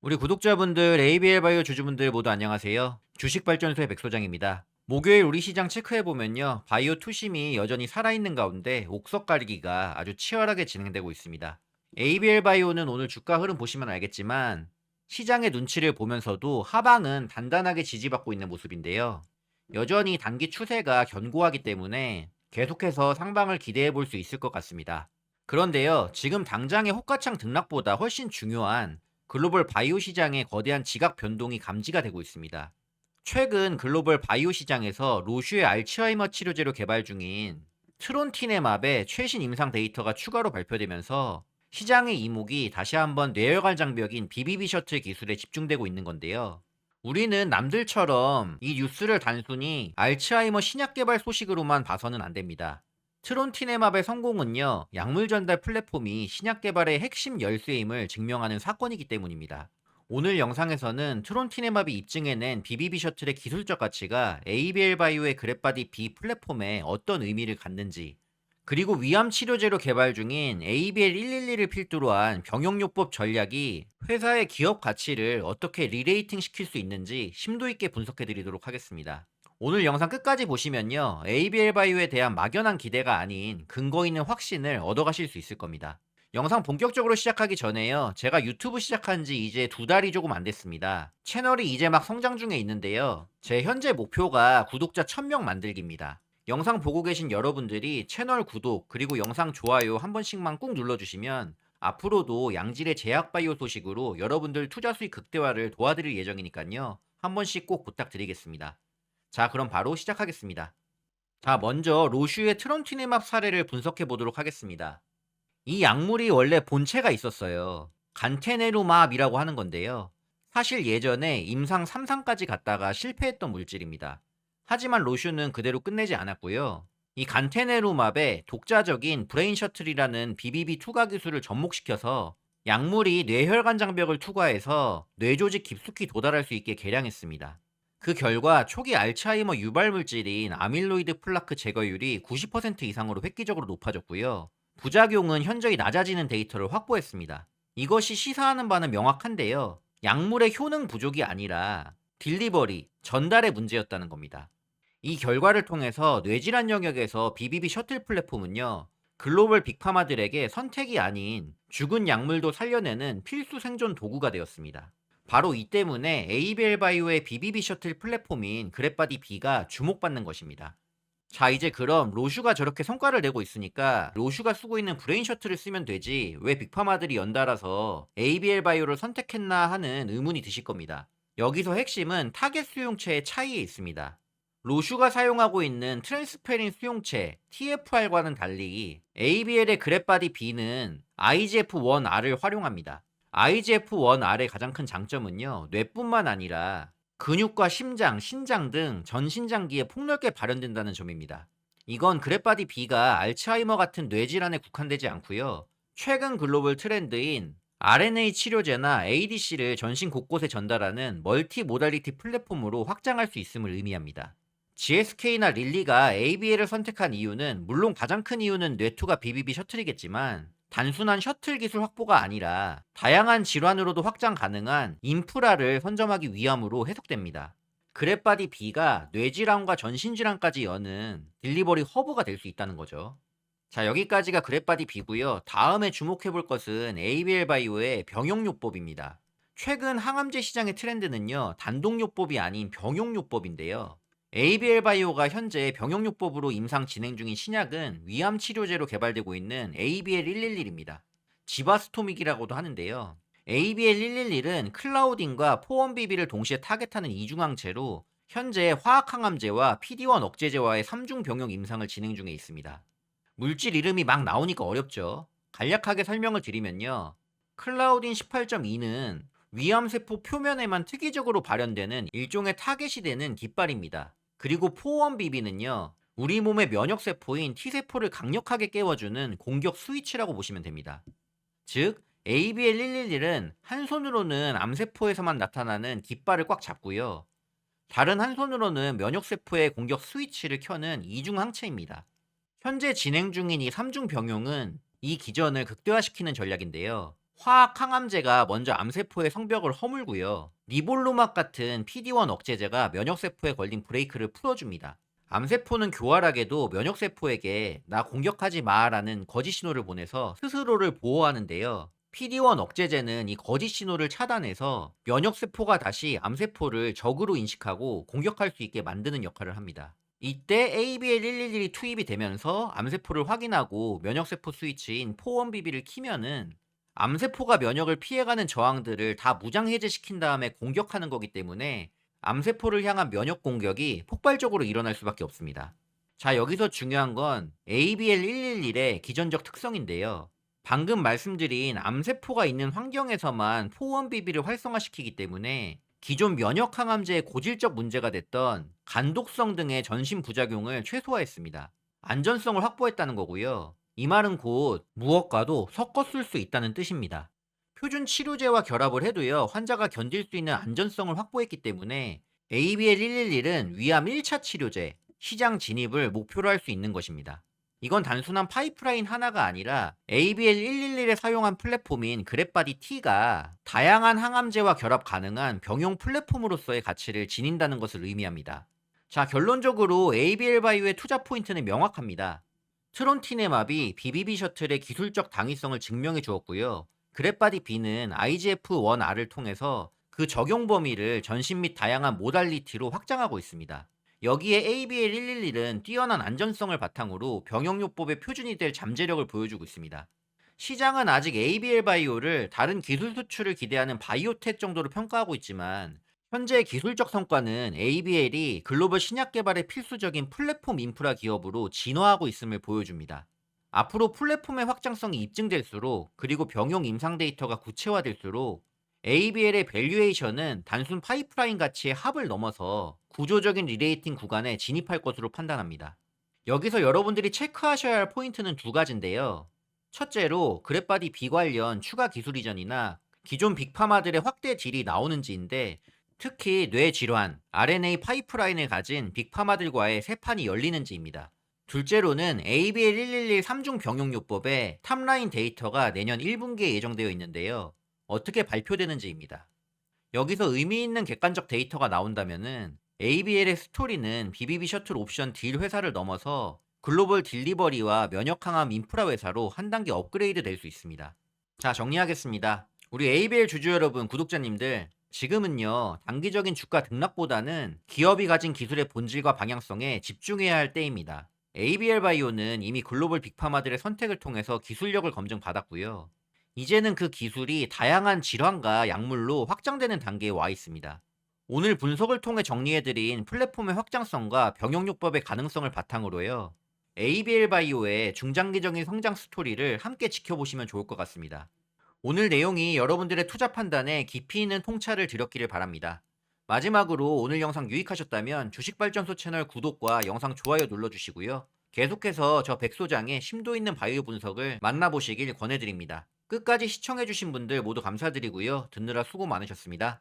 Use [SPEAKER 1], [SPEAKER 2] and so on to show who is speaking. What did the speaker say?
[SPEAKER 1] 우리 구독자분들, ABL 바이오 주주분들 모두 안녕하세요. 주식발전소의 백 소장입니다. 목요일 우리 시장 체크해보면요. 바이오 투심이 여전히 살아있는 가운데 옥석 가리기가 아주 치열하게 진행되고 있습니다. ABL 바이오는 오늘 주가 흐름 보시면 알겠지만 시장의 눈치를 보면서도 하방은 단단하게 지지받고 있는 모습인데요. 여전히 단기 추세가 견고하기 때문에 계속해서 상방을 기대해 볼 수 있을 것 같습니다. 그런데요, 지금 당장의 호가창 등락보다 훨씬 중요한 글로벌 바이오 시장의 거대한 지각 변동이 감지가 되고 있습니다. 최근 글로벌 바이오 시장에서 로슈의 알츠하이머 치료제로 개발 중인 트론티네맙의 최신 임상 데이터가 추가로 발표되면서 시장의 이목이 다시 한번 뇌혈관 장벽인 BBB 셔틀 기술에 집중되고 있는 건데요. 우리는 남들처럼 이 뉴스를 단순히 알츠하이머 신약 개발 소식으로만 봐서는 안 됩니다. 트론티네맙의 성공은요, 약물 전달 플랫폼이 신약 개발의 핵심 열쇠임을 증명하는 사건이기 때문입니다. 오늘 영상에서는 트론티네맙이 입증해낸 BBB 셔틀의 기술적 가치가 ABL 바이오의 그랩바디 B 플랫폼에 어떤 의미를 갖는지, 그리고 위암 치료제로 개발 중인 ABL 111을 필두로 한 병용요법 전략이 회사의 기업 가치를 어떻게 리레이팅 시킬 수 있는지 심도 있게 분석해 드리도록 하겠습니다. 오늘 영상 끝까지 보시면요. ABL 바이오에 대한 막연한 기대가 아닌 근거 있는 확신을 얻어가실 수 있을 겁니다. 영상 본격적으로 시작하기 전에요. 제가 유튜브 시작한 지 이제 두 달이 조금 안 됐습니다. 채널이 이제 막 성장 중에 있는데요. 제 현재 목표가 구독자 1000명 만들기입니다. 영상 보고 계신 여러분들이 채널 구독 그리고 영상 좋아요 한 번씩만 꾹 눌러주시면 앞으로도 양질의 제약 바이오 소식으로 여러분들 투자 수익 극대화를 도와드릴 예정이니까요. 한 번씩 꼭 부탁드리겠습니다. 자, 그럼 바로 시작하겠습니다. 자, 먼저 로슈의 트론티네맙 사례를 분석해 보도록 하겠습니다. 이 약물이 원래 본체가 있었어요. 간테네루맙이라고 하는 건데요. 사실 예전에 임상 3상까지 갔다가 실패했던 물질입니다. 하지만 로슈는 그대로 끝내지 않았고요. 이 간테네루맙에 독자적인 브레인 셔틀이라는 BBB 투과 기술을 접목시켜서 약물이 뇌혈관 장벽을 투과해서 뇌조직 깊숙이 도달할 수 있게 개량했습니다. 그 결과 초기 알츠하이머 유발 물질인 아밀로이드 플라크 제거율이 90% 이상으로 획기적으로 높아졌고요. 부작용은 현저히 낮아지는 데이터를 확보했습니다. 이것이 시사하는 바는 명확한데요. 약물의 효능 부족이 아니라 딜리버리, 전달의 문제였다는 겁니다. 이 결과를 통해서 뇌질환 영역에서 BBB 셔틀 플랫폼은요. 글로벌 빅파마들에게 선택이 아닌 죽은 약물도 살려내는 필수 생존 도구가 되었습니다. 바로 이 때문에 ABL 바이오의 BBB 셔틀 플랫폼인 그랩바디 B가 주목받는 것입니다. 자, 이제 그럼 로슈가 저렇게 성과를 내고 있으니까 로슈가 쓰고 있는 브레인 셔틀을 쓰면 되지 왜 빅파마들이 연달아서 ABL 바이오를 선택했나 하는 의문이 드실 겁니다. 여기서 핵심은 타겟 수용체의 차이에 있습니다. 로슈가 사용하고 있는 트랜스페린 수용체 TFR과는 달리 ABL의 그랩바디 B는 IGF-1R을 활용합니다. IGF-1R의 가장 큰 장점은요, 뇌뿐만 아니라 근육과 심장, 신장 등 전신장기에 폭넓게 발현된다는 점입니다. 이건 그랩바디 B가 알츠하이머 같은 뇌질환에 국한되지 않고요. 최근 글로벌 트렌드인 RNA 치료제나 ADC를 전신 곳곳에 전달하는 멀티 모달리티 플랫폼으로 확장할 수 있음을 의미합니다. GSK나 릴리가 ABL을 선택한 이유는 물론 가장 큰 이유는 뇌투가 BBB 셔틀이겠지만 단순한 셔틀 기술 확보가 아니라 다양한 질환으로도 확장 가능한 인프라를 선점하기 위함으로 해석됩니다. 그랩바디 B가 뇌질환과 전신질환까지 여는 딜리버리 허브가 될 수 있다는 거죠. 자, 여기까지가 그랩바디 B고요. 다음에 주목해 볼 것은 ABL 바이오의 병용요법입니다. 최근 항암제 시장의 트렌드는요. 단독요법이 아닌 병용요법인데요. ABL 바이오가 현재 병용요법으로 임상 진행 중인 신약은 위암 치료제로 개발되고 있는 ABL111입니다. 지바스토믹이라고도 하는데요. ABL111은 클라우딘과 포원비비를 동시에 타겟하는 이중항체로 현재 화학항암제와 PD-1 억제제와의 3중 병용 임상을 진행 중에 있습니다. 물질 이름이 막 나오니까 어렵죠. 간략하게 설명을 드리면요. 클라우딘 18.2는 위암세포 표면에만 특이적으로 발현되는 일종의 타겟이 되는 깃발입니다. 그리고 포원비비는요. 우리 몸의 면역세포인 T세포를 강력하게 깨워주는 공격 스위치라고 보시면 됩니다. 즉, ABL111은 한 손으로는 암세포에서만 나타나는 깃발을 꽉 잡고요. 다른 한 손으로는 면역세포의 공격 스위치를 켜는 이중 항체입니다. 현재 진행 중인 이 3중 병용은 이 기전을 극대화시키는 전략인데요. 화학 항암제가 먼저 암세포의 성벽을 허물고요. 니볼루막 같은 PD-1 억제제가 면역세포에 걸린 브레이크를 풀어줍니다. 암세포는 교활하게도 면역세포에게 나 공격하지 마라는 거짓 신호를 보내서 스스로를 보호하는데요. PD-1 억제제는 이 거짓 신호를 차단해서 면역세포가 다시 암세포를 적으로 인식하고 공격할 수 있게 만드는 역할을 합니다. 이때 ABL111이 투입이 되면서 암세포를 확인하고 면역세포 스위치인 포원비비를 키면은 암세포가 면역을 피해가는 저항들을 다 무장해제시킨 다음에 공격하는 거기 때문에 암세포를 향한 면역 공격이 폭발적으로 일어날 수밖에 없습니다. 자, 여기서 중요한 건 ABL111의 기전적 특성인데요. 방금 말씀드린 암세포가 있는 환경에서만 포원비비를 활성화시키기 때문에 기존 면역 항암제의 고질적 문제가 됐던 간독성 등의 전신 부작용을 최소화했습니다. 안전성을 확보했다는 거고요. 이 말은 곧 무엇과도 섞어 쓸 수 있다는 뜻입니다. 표준 치료제와 결합을 해도요, 환자가 견딜 수 있는 안전성을 확보했기 때문에 ABL111은 위암 1차 치료제, 시장 진입을 목표로 할 수 있는 것입니다. 이건 단순한 파이프라인 하나가 아니라 ABL111에 사용한 플랫폼인 그랩바디 T가 다양한 항암제와 결합 가능한 병용 플랫폼으로서의 가치를 지닌다는 것을 의미합니다. 자, 결론적으로 ABL 바이오의 투자 포인트는 명확합니다. 트론티네맙이 BBB 셔틀의 기술적 당위성을 증명해 주었고요. 그랩바디 B는 IGF-1R을 통해서 그 적용 범위를 전신 및 다양한 모달리티로 확장하고 있습니다. 여기에 ABL111은 뛰어난 안전성을 바탕으로 병용요법의 표준이 될 잠재력을 보여주고 있습니다. 시장은 아직 ABL 바이오를 다른 기술 수출을 기대하는 바이오텍 정도로 평가하고 있지만 현재 기술적 성과는 ABL이 글로벌 신약 개발에 필수적인 플랫폼 인프라 기업으로 진화하고 있음을 보여줍니다. 앞으로 플랫폼의 확장성이 입증될수록 그리고 병용 임상 데이터가 구체화될수록 ABL의 밸류에이션은 단순 파이프라인 가치의 합을 넘어서 구조적인 리레이팅 구간에 진입할 것으로 판단합니다. 여기서 여러분들이 체크하셔야 할 포인트는 두 가지인데요. 첫째로 그랩바디 B 관련 추가 기술 이전이나 기존 빅파마들의 확대 딜이 나오는지인데 특히 뇌 질환, RNA 파이프라인을 가진 빅파마들과의 새 판이 열리는지입니다. 둘째로는 ABL111 3중 병용요법의 탑라인 데이터가 내년 1분기에 예정되어 있는데요. 어떻게 발표되는지입니다. 여기서 의미 있는 객관적 데이터가 나온다면은 ABL의 스토리는 BBB 셔틀 옵션 딜 회사를 넘어서 글로벌 딜리버리와 면역 항암 인프라 회사로 한 단계 업그레이드 될 수 있습니다. 자, 정리하겠습니다. 우리 ABL 주주 여러분, 구독자님들, 지금은요, 단기적인 주가 등락보다는 기업이 가진 기술의 본질과 방향성에 집중해야 할 때입니다. ABL 바이오는 이미 글로벌 빅파마들의 선택을 통해서 기술력을 검증받았고요. 이제는 그 기술이 다양한 질환과 약물로 확장되는 단계에 와 있습니다. 오늘 분석을 통해 정리해드린 플랫폼의 확장성과 병용요법의 가능성을 바탕으로요. ABL 바이오의 중장기적인 성장 스토리를 함께 지켜보시면 좋을 것 같습니다. 오늘 내용이 여러분들의 투자 판단에 깊이 있는 통찰을 드렸기를 바랍니다. 마지막으로 오늘 영상 유익하셨다면 주식발전소 채널 구독과 영상 좋아요 눌러주시고요. 계속해서 저 백소장의 심도 있는 바이오 분석을 만나보시길 권해드립니다. 끝까지 시청해주신 분들 모두 감사드리고요. 듣느라 수고 많으셨습니다.